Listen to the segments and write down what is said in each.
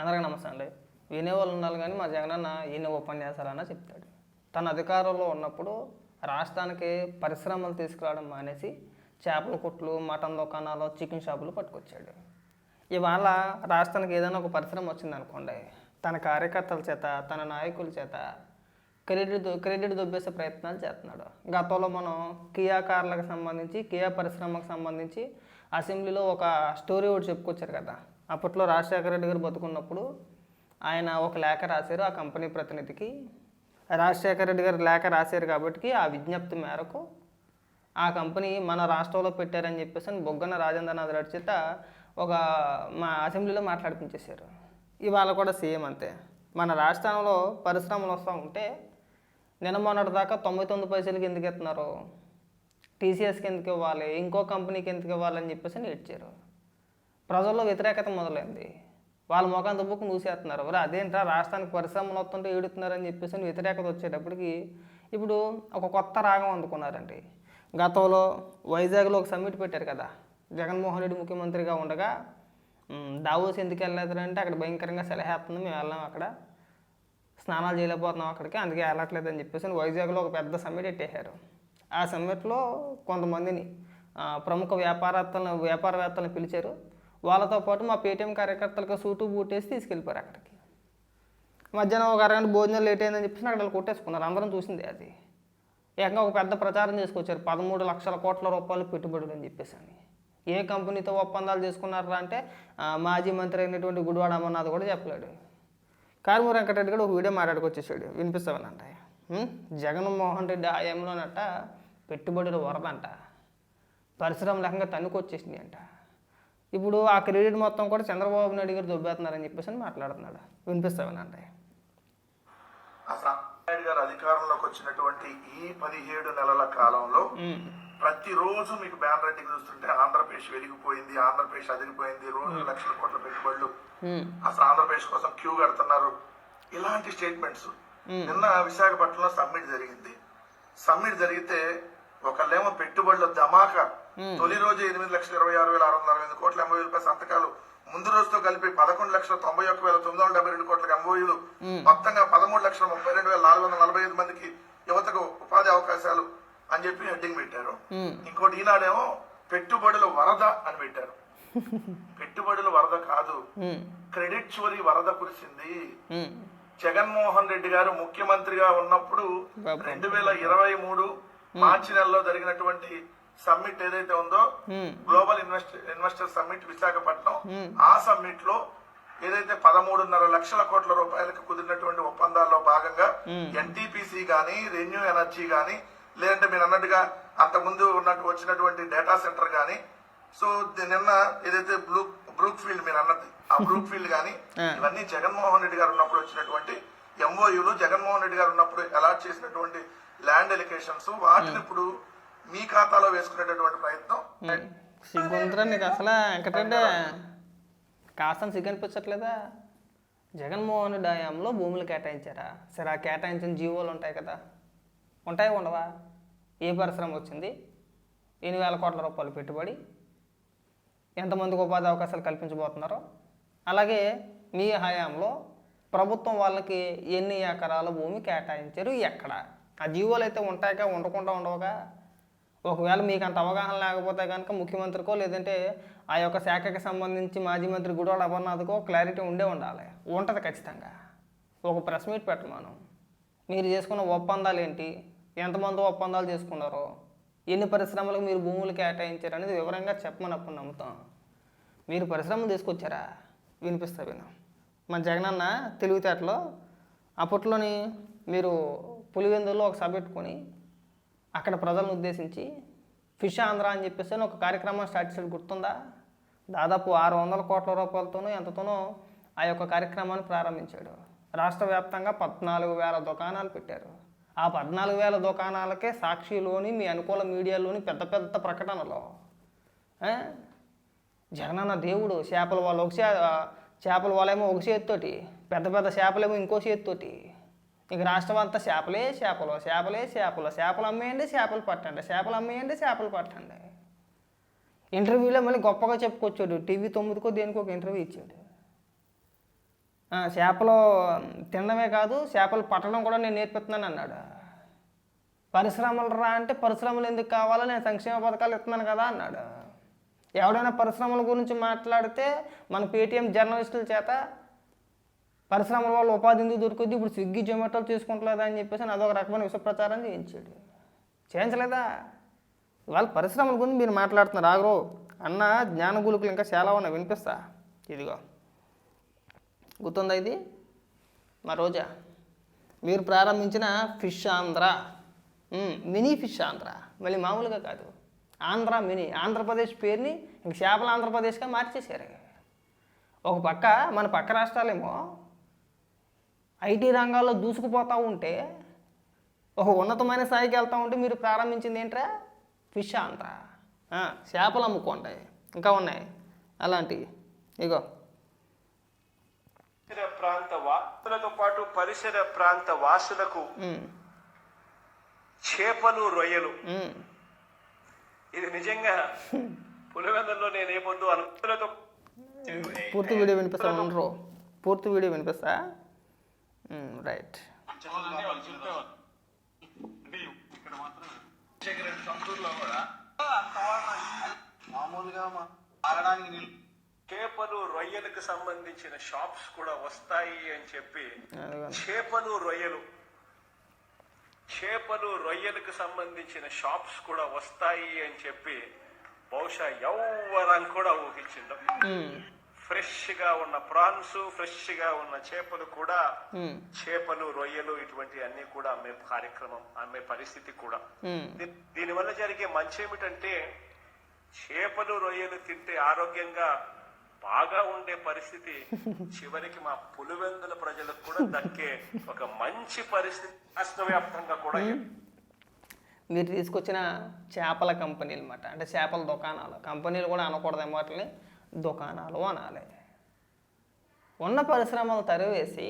అందరికీ నమస్తే అండి. వినేవాళ్ళు ఉండాలి కానీ మా జగనన్న ఈయన ఉపన్యాసాలన్నా చెప్తాడు. తన అధికారంలో ఉన్నప్పుడు రాష్ట్రానికి పరిశ్రమలు తీసుకురావడం మానేసి చేపల కొట్లు మటన్ దుకాణాలు చికెన్ షాపులు పట్టుకొచ్చాడు. ఇవాళ రాష్ట్రానికి ఏదైనా ఒక పరిశ్రమ వచ్చిందనుకోండి తన కార్యకర్తల చేత తన నాయకుల చేత క్రెడిట్ క్రెడిట్ దొబ్బేసే ప్రయత్నాలు చేస్తున్నాడు. గతంలో మనం కియా కార్లకు సంబంధించి కియా పరిశ్రమకు సంబంధించి అసెంబ్లీలో ఒక స్టోరీ ఒకటి చెప్పుకొచ్చారు కదా. అప్పట్లో రాజశేఖర రెడ్డి గారు బతుకున్నప్పుడు ఆయన ఒక లేఖ రాశారు ఆ కంపెనీ ప్రతినిధికి. రాజశేఖర రెడ్డి గారు లేఖ రాశారు కాబట్టి ఆ విజ్ఞప్తి మేరకు ఆ కంపెనీ మన రాష్ట్రంలో పెట్టారని చెప్పేసి అని బొగ్గన రాజేంద్రనాథ్ రెడ్డి చేత ఒక మా అసెంబ్లీలో మాట్లాడిపించేశారు. ఇవాళ కూడా సేమ్ అంతే. మన రాష్ట్రంలో పరిశ్రమలు వస్తూ ఉంటే నిన్న మొన్నటి దాకా తొంభై తొమ్మిది పైసలకి ఎందుకు ఇస్తున్నారు? టీసీఎస్కి ఎందుకు ఇవ్వాలి? ఇంకో కంపెనీకి ఎందుకు ఇవ్వాలని చెప్పేసి అని ఏడ్చారు. ప్రజల్లో వ్యతిరేకత మొదలైంది. వాళ్ళ ముఖం దుబ్బుకు మూసేస్తున్నారు. మరి అదేంట్రా రాష్ట్రానికి పరిశ్రమలు వస్తుంటే ఏడుతున్నారని చెప్పేసి అని వ్యతిరేకత వచ్చేటప్పటికి ఇప్పుడు ఒక కొత్త రాగం అందుకున్నారండి. గతంలో వైజాగ్లో ఒక సమ్మిట్ పెట్టారు కదా జగన్మోహన్ రెడ్డి ముఖ్యమంత్రిగా ఉండగా దావోస్ ఎందుకు వెళ్ళలేదంటే అక్కడ భయంకరంగా సలహేస్తుంది మేము వెళ్ళాం అక్కడ. స్నానాలు చేయలేకపోతున్నాం అక్కడికి అందుకే వెళ్ళట్లేదు అని చెప్పేసి అని వైజాగ్లో ఒక పెద్ద సమ్మిట్ పెట్టేశారు. ఆ సమ్మిట్లో కొంతమందిని ప్రముఖ వ్యాపారవేత్తలను వ్యాపారవేత్తలను పిలిచారు. వాళ్ళతో పాటు మా పేటీఎం కార్యకర్తలకు సూటు బూటేసి తీసుకెళ్ళిపోయారు అక్కడికి. మధ్యాహ్నం ఒక అరగంట భోజనం లేట్ అయిందని చెప్పేసి అక్కడ వాళ్ళు కొట్టేసుకున్నారు. అందరం చూసింది అది. ఏకంగా ఒక పెద్ద ప్రచారం చేసుకొచ్చారు. పదమూడు లక్షల కోట్ల రూపాయలు పెట్టుబడులు అని చెప్పేసి అని. ఏ కంపెనీతో ఒప్పందాలు చేసుకున్నారా అంటే మాజీ మంత్రి అయినటువంటి గుడివాడ అమర్నాథ్ కూడా చెప్పలేడు. కారుమూరి వెంకటరెడ్డి కూడా ఒక వీడియో మాట్లాడుకొచ్చేసాడు. వినిపిస్తామనంట జగన్మోహన్ రెడ్డి ఆయంలోనట పెట్టుబడులు వరదంట. పరిశ్రమ లేకుండా తన్నుకొచ్చేసింది అంట. ఇప్పుడు ఆ క్రెడిట్ మొత్తం కూడా చంద్రబాబు నాయుడు గారు దొబ్బేస్తున్నారని చెప్పేసి అని మాట్లాడుతున్నాడు. వినిపిస్తామనంట నాయుడు గారు అధికారంలోకి వచ్చినటువంటి ఈ పదిహేడు నెలల కాలంలో ప్రతిరోజు మీకు బ్యాన్ రైటింగ్ చూస్తుంటే ఆంధ్రప్రదేశ్ వెలిగిపోయింది ఆంధ్రప్రదేశ్ అదిరిపోయింది రోజు లక్షల కోట్ల పెట్టుబడులు. అసలు ఆంధ్రప్రదేశ్ కోసం క్యూ కడుతున్నారు. ఇలాంటి స్టేట్మెంట్స్. నిన్న విశాఖపట్నంలో సమ్మిట్ జరిగింది. సమ్మిట్ జరిగితే ఒకళ్ళేమో పెట్టుబడుల ధమాకా తొలి రోజు ఎనిమిది లక్షల ఇరవై ఆరు వేల ఆరు వందల అరవై కోట్ల వేల రూపాయల సంతకాలు ముందు రోజుతో కలిపి పదకొండు లక్షల తొంభై ఒక్క వేల తొమ్మిది వందల డెబ్బై రెండు కోట్ల ఎంఓయూలు మొత్తంగా పదమూడు లక్షల ముప్పై రెండు వేల నాలుగు వందల నలభై ఐదు మందికి యువతకు ఉపాధి అవకాశాలు అని చెప్పి హెడ్డింగ్ పెట్టారు. ఇంకోటి ఈనాడేమో పెట్టుబడుల వరద అని పెట్టారు. పెట్టుబడుల వరద కాదు. క్రెడిట్ చోరీ వరద కురిసింది. జగన్మోహన్ రెడ్డి గారు ముఖ్యమంత్రిగా ఉన్నప్పుడు రెండు వేల ఇరవై మూడు మార్చి నెలలో జరిగినటువంటి సమ్మిట్ ఏదైతే ఉందో global invest investor summit Visakhapatnam ఆ సమ్మిట్లో ఏదైతే పదమూడున్నర లక్షల కోట్ల రూపాయలకు కుదిరినటువంటి ఒప్పందాల్లో భాగంగా ఎన్టీపీసీ గానీ రెన్యూ ఎనర్జీ గానీ లేదంటే మీరు అన్నట్టుగా అంతకుముందు ఉన్నట్టు వచ్చినటువంటి డేటా సెంటర్ గానీ సో నిన్న ఏదైతే బ్లూ బ్రూక్ ఫీల్డ్ మీరు అన్నది ఆ బ్రూక్ ఫీల్డ్ గానీ ఇవన్నీ జగన్మోహన్ రెడ్డి గారు ఉన్నప్పుడు వచ్చినటువంటి ఎంఓయూలు జగన్మోహన్ రెడ్డి గారు ఉన్నప్పుడు అలాట్ చేసినటువంటి ల్యాండ్ ఎలికేషన్స్ వాటిని ఇప్పుడు మీ ఖాతాలో వేసుకునేటటువంటి ప్రయత్నం. సిగ్గుందిరా నీకు అసలు వెంకటరెడ్డి కాస్త సిగ్గు అనిపించట్లేదా జగన్మోహన్ రెడ్డి హయాంలో భూములు కేటాయించారా? సరే ఆ కేటాయించిన జీవోలు ఉంటాయి కదా. ఉంటాయి ఉండవా? ఏ పరిశ్రమ వచ్చింది? ఎన్ని వేల కోట్ల రూపాయలు పెట్టుబడి? ఎంతమందికి ఉపాధి అవకాశాలు కల్పించబోతున్నారో? అలాగే మీ హయాంలో ప్రభుత్వం వాళ్ళకి ఎన్ని ఎకరాల భూమి కేటాయించారు? ఎక్కడ? ఆ జీవోలు అయితే ఉంటాయిగా ఉండకుండా ఉండవుగా? ఒకవేళ మీకు అంత అవగాహన లేకపోతే కనుక ముఖ్యమంత్రికో లేదంటే ఆ యొక్క శాఖకి సంబంధించి మాజీ మంత్రి గుడివాడ అమర్నాథ్కో క్లారిటీ ఉండే ఉండాలి. ఉంటుంది ఖచ్చితంగా. ఒక ప్రెస్ మీట్ పెట్టమను మీరు చేసుకున్న ఒప్పందాలు ఏంటి? ఎంతమంది ఒప్పందాలు చేసుకున్నారో? ఎన్ని పరిశ్రమలకు మీరు భూములు కేటాయించారు అనేది వివరంగా చెప్పమని అప్పుడు నమ్ముతాం. మీరు పరిశ్రమలు తీసుకొచ్చారా? వినిపిస్తా విను. మన జగనన్న తెలివితేటలో అప్పట్లోని మీరు పులివెందుల్లో ఒక సభ పెట్టుకొని అక్కడ ప్రజలను ఉద్దేశించి ఫిష్ ఆంధ్ర అని చెప్పేసి అని ఒక కార్యక్రమం స్టార్ట్ చేసి గుర్తుందా? దాదాపు ఆరు వందల కోట్ల రూపాయలతోనూ ఎంతతోనో ఆ యొక్క కార్యక్రమాన్ని ప్రారంభించాడు. రాష్ట్ర వ్యాప్తంగా పద్నాలుగు వేల దుకాణాలు పెట్టారు. ఆ పద్నాలుగు వేల దుకాణాలకే సాక్షిలోని మీ అనుకూల మీడియాలోని పెద్ద పెద్ద ప్రకటనలు. జగనన్న దేవుడు చేపల వాళ్ళు ఒక చేపల వాళ్ళేమో ఒక చేతితోటి పెద్ద పెద్ద చేపలేమో ఇంకో చేతితోటి. ఇక రాష్ట్రం అంతా చేపలే చేపలు చేపలే చేపలు చేపలు అమ్మేయండి చేపలు పట్టండి చేపలు అమ్మేయండి చేపలు పట్టండి. ఇంటర్వ్యూలో మళ్ళీ గొప్పగా చెప్పుకొచ్చాడు టీవీ తొమ్మిదికో దేనికో ఒక ఇంటర్వ్యూ ఇచ్చాడు. చేపలు తినడమే కాదు చేపలు పట్టడం కూడా నేను నేర్పిస్తున్నాను అన్నాడు. పరిశ్రమలు రా అంటే పరిశ్రమలు ఎందుకు కావాలో నేను సంక్షేమ పథకాలు ఇస్తున్నాను కదా అన్నాడు. ఎవడైనా పరిశ్రమల గురించి మాట్లాడితే మన పేటీఎం జర్నలిస్టుల చేత పరిశ్రమల వల్ల ఉపాధి ఎందుకు దొరుకుద్ది ఇప్పుడు స్విగ్గీ జొమాటోలు తీసుకుంటలేదా అని చెప్పేసి అదొక రకమైన విష ప్రచారం చేయించాడు. చేయించలేదా? ఇవాళ పరిశ్రమల గురించి మీరు మాట్లాడుతున్నారు. ఆగ్రో అన్న జ్ఞాన గులుకులు ఇంకా చాలా ఉన్నాయి. వినిపిస్తా? ఇదిగో. గుర్తుందా ఇది? మా రోజా. మీరు ప్రారంభించిన fish Andhra. Mini fish Andhra. మళ్ళీ మామూలుగా కాదు. ఆంధ్ర మినీ. ఆంధ్రప్రదేశ్ పేరుని ఇంక చేపల ఆంధ్రప్రదేశ్గా మార్చేశారు. ఒక పక్క మన పక్క రాష్ట్రాలేమో ఐటీ రంగాల్లో దూసుకుపోతూ ఉంటే ఒక ఉన్నతమైన స్థాయికి వెళ్తూ ఉంటే మీరు ప్రారంభించింది ఏంట్రా? ఫిష్ ఆ, చేపలు అమ్ముకోండి. ఇంకా ఉన్నాయి. అలాంటివి ఇగో. పరిసర ప్రాంత వాసులతో పాటు పరిసర ప్రాంత వాసులకు చేపలు రొయ్యలు. ఇది నిజంగా పులివెందుల్లో నేనేమొద్దు అనుకులతో పూర్తి వీడియో వినిపిస్తా పూర్తి వీడియో వినిపిస్తా. రైట్ మామూలుగా నీళ్ళు చేపలు రొయ్యలకు సంబంధించిన షాప్స్ కూడా వస్తాయి అని చెప్పి. చేపలు రొయ్యలు. చేపలు రొయ్యలకు సంబంధించిన షాప్స్ కూడా వస్తాయి అని చెప్పి బహుశా ఎవ్వరం కూడా ఊహించిండు. ఫ్రెష్గా ఉన్న ప్రాన్స్ ఫ్రెష్గా ఉన్న చేపలు కూడా చేపలు రొయ్యలు ఇటువంటి అన్ని కూడా అమ్మే కార్యక్రమం అమ్మే పరిస్థితి కూడా. దీనివల్ల జరిగే మంచి ఏమిటంటే చేపలు రొయ్యలు తింటే ఆరోగ్యంగా బాగా ఉండే పరిస్థితి చివరికి మా పులివెందుల ప్రజలకు కూడా దక్కే ఒక మంచి పరిస్థితి రాష్ట్ర వ్యాప్తంగా కూడా మీరు తీసుకొచ్చిన చేపల కంపెనీలు అన్నమాట. అంటే చేపల దుకాణాలు. కంపెనీలు కూడా అనకూడదు వాటిని. దుకాణాలు అనాలి. ఉన్న పరిశ్రమలు తరివేసి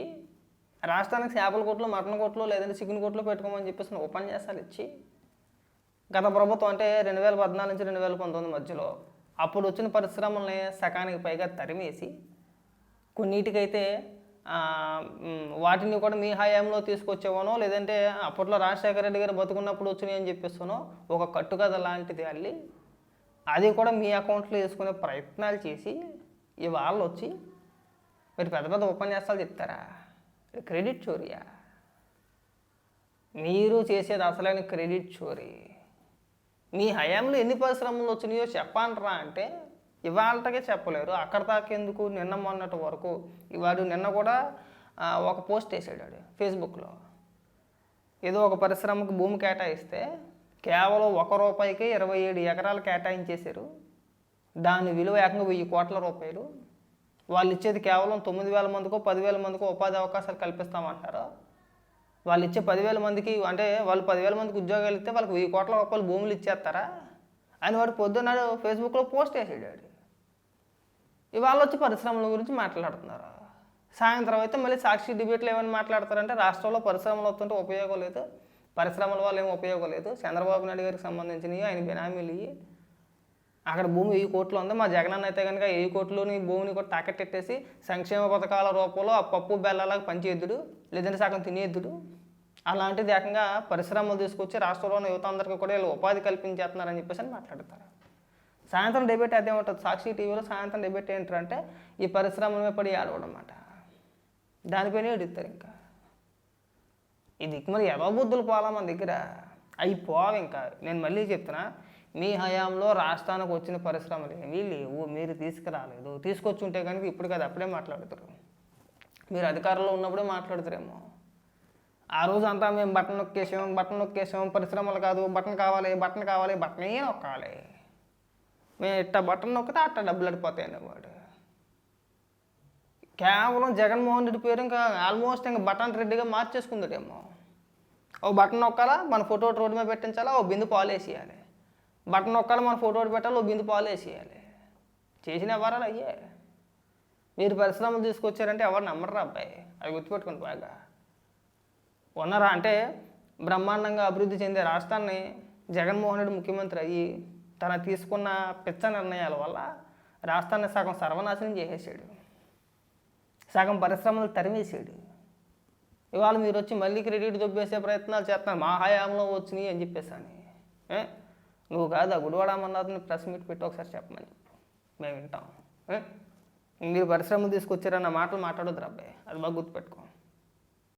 రాష్ట్రానికి చేపల కొట్లు మటన్ కొట్లు లేదంటే చికెన్ కొట్లు పెట్టుకోమని చెప్పేసి ఉపన్యాసాలు ఇచ్చి గత ప్రభుత్వం అంటే రెండు వేల పద్నాలుగు నుంచి రెండు వేల పంతొమ్మిది మధ్యలో అప్పుడు వచ్చిన పరిశ్రమల్ని సకానికి పైగా తరిమేసి కొన్నిటికైతే వాటిని కూడా మీ హయాంలో తీసుకొచ్చేవానో లేదంటే అప్పట్లో రాజశేఖర రెడ్డి గారు బతుకున్నప్పుడు వచ్చినాయి అని చెప్పేస్తానో ఒక కట్టుకథ లాంటిది అల్లి అది కూడా మీ అకౌంట్లో వేసుకునే ప్రయత్నాలు చేసి ఇవాళ వచ్చి మీరు పెద్ద పెద్ద ఉపన్యాసాలు చెప్తారా? క్రెడిట్ చోరియా? మీరు చేసేది అసలైన క్రెడిట్ చోరీ. మీ హయాంలో ఎన్ని పరిశ్రమలు వచ్చినాయో చెప్పండిరా అంటే ఇవాళకే చెప్పలేరు. అక్కడ దాకా ఎందుకు? నిన్న మొన్నటి వరకు. వాడు నిన్న కూడా ఒక పోస్ట్ వేసాడు ఫేస్బుక్లో. ఏదో ఒక పరిశ్రమకు భూమి కేటాయిస్తే కేవలం ఒక రూపాయికి ఇరవై ఏడు ఎకరాలు కేటాయించేశారు. దాని విలువ ఏకంగా వెయ్యి కోట్ల రూపాయలు. వాళ్ళు ఇచ్చేది కేవలం తొమ్మిది వేల మందికో పదివేల మందికో ఉపాధి అవకాశాలు కల్పిస్తామంటారు. వాళ్ళు ఇచ్చే పదివేల మందికి అంటే వాళ్ళు పదివేల మందికి ఉద్యోగాలు ఇస్తే వాళ్ళకి వెయ్యి కోట్ల రూపాయలు భూములు ఇచ్చేస్తారా? అని వాడు పొద్దున్నాడు ఫేస్బుక్లో పోస్ట్ వేసాడు వాడు. ఇవాళ వచ్చి పరిశ్రమల గురించి మాట్లాడుతున్నారు. సాయంత్రం అయితే మళ్ళీ సాక్షి డిబేట్లు ఏమైనా మాట్లాడతారంటే రాష్ట్రంలో పరిశ్రమలు వస్తుంటే ఉపయోగం లేదు. పరిశ్రమల వల్ల ఏం ఉపయోగం లేదు. చంద్రబాబు నాయుడు గారికి సంబంధించినవి ఆయన బినామీలు ఇవి అక్కడ భూమి వెయ్యి కోట్లు ఉంది. మా జగనన్న అయితే కనుక వెయ్యి కోట్లుని భూమిని కూడా తాకట్టెట్టేసి సంక్షేమ పథకాల రూపంలో ఆ పప్పు బెల్లలాగా పంచేద్దుడు లేదంటే సగం తినేద్దుడు అలాంటిది ఏకంగా పరిశ్రమలు తీసుకొచ్చి రాష్ట్రంలో ఉన్న యువత అందరికీ కూడా వీళ్ళు ఉపాధి కల్పించేస్తున్నారని చెప్పేసి అని మాట్లాడతారు. సాయంత్రం డిబేట్ అదే ఉంటుంది సాక్షి టీవీలో సాయంత్రం డిబేట్ ఏంటంటే ఈ పరిశ్రమల మీద పడి ఆడవడం అన్నమాట. దానిపైనే ఎడుతారు ఇంకా. ఇది మరి ఎదో బుద్ధులు పోవాలా మన దగ్గర? అవి పోవాలి ఇంకా. నేను మళ్ళీ చెప్తున్నా మీ హయాంలో రాష్ట్రానికి వచ్చిన పరిశ్రమలు ఏమీ లేవు. మీరు తీసుకురాలేదు. తీసుకొచ్చి ఉంటే కనుక ఇప్పుడు కదా అప్పుడే మాట్లాడతారు. మీరు అధికారంలో ఉన్నప్పుడే మాట్లాడతారేమో. ఆ రోజు అంతా మేము బటన్ నొక్కేసాం బటన్ నొక్కేసాం పరిశ్రమలు కాదు బటన్ కావాలి బటన్ కావాలి బటనే నొక్కాలి. మేము ఇట్ట బటన్ నొక్కితే అట్ట డబ్బులు అడిపోతాయి వాడు కేవలం జగన్మోహన్ రెడ్డి పేరు ఇంకా ఆల్మోస్ట్ ఇంకా బటన్ రెడ్డిగా మార్చేసుకుందటేమో ఓ బటన్ నొక్కాలా? మన ఫోటో రోడ్డు మీద పెట్టించాలా? ఓ బిందు పాలు వేసేయాలి బటన్ నొక్కాలా? మన ఫోటో పెట్టాలి? ఓ బిందు పాలు వేసేయాలి చేసిన వ్యవహారాలు అయ్యే? మీరు పరిశ్రమలు తీసుకొచ్చారంటే ఎవరు నమ్మరా అబ్బాయి. అవి గుర్తుపెట్టుకుని బాగా. ఉన్నారా? అంటే బ్రహ్మాండంగా అభివృద్ధి చెందే రాష్ట్రాన్ని జగన్మోహన్ రెడ్డి ముఖ్యమంత్రి అయ్యి తన తీసుకున్న పిచ్చ నిర్ణయాల వల్ల రాష్ట్రాన్ని సగం సర్వనాశనం చేసేసాడు. సగం పరిశ్రమలు తరిమేసాడు. ఇవాళ మీరు వచ్చి మళ్ళీ క్రెడిట్ దొబ్బేసే ప్రయత్నాలు చేస్తున్నారు. మా హయాంలో వచ్చినాయి అని చెప్పేసాని. నువ్వు కాదు ఆ గుడివాడమన్నదని ప్రెస్ మీట్ పెట్టి ఒకసారి చెప్పమని. మేము వింటాం. మీరు పరిశ్రమలు తీసుకొచ్చారన్న మాటలు మాట్లాడొద్దు అబ్బాయి. అది బాగా గుర్తుపెట్టుకో.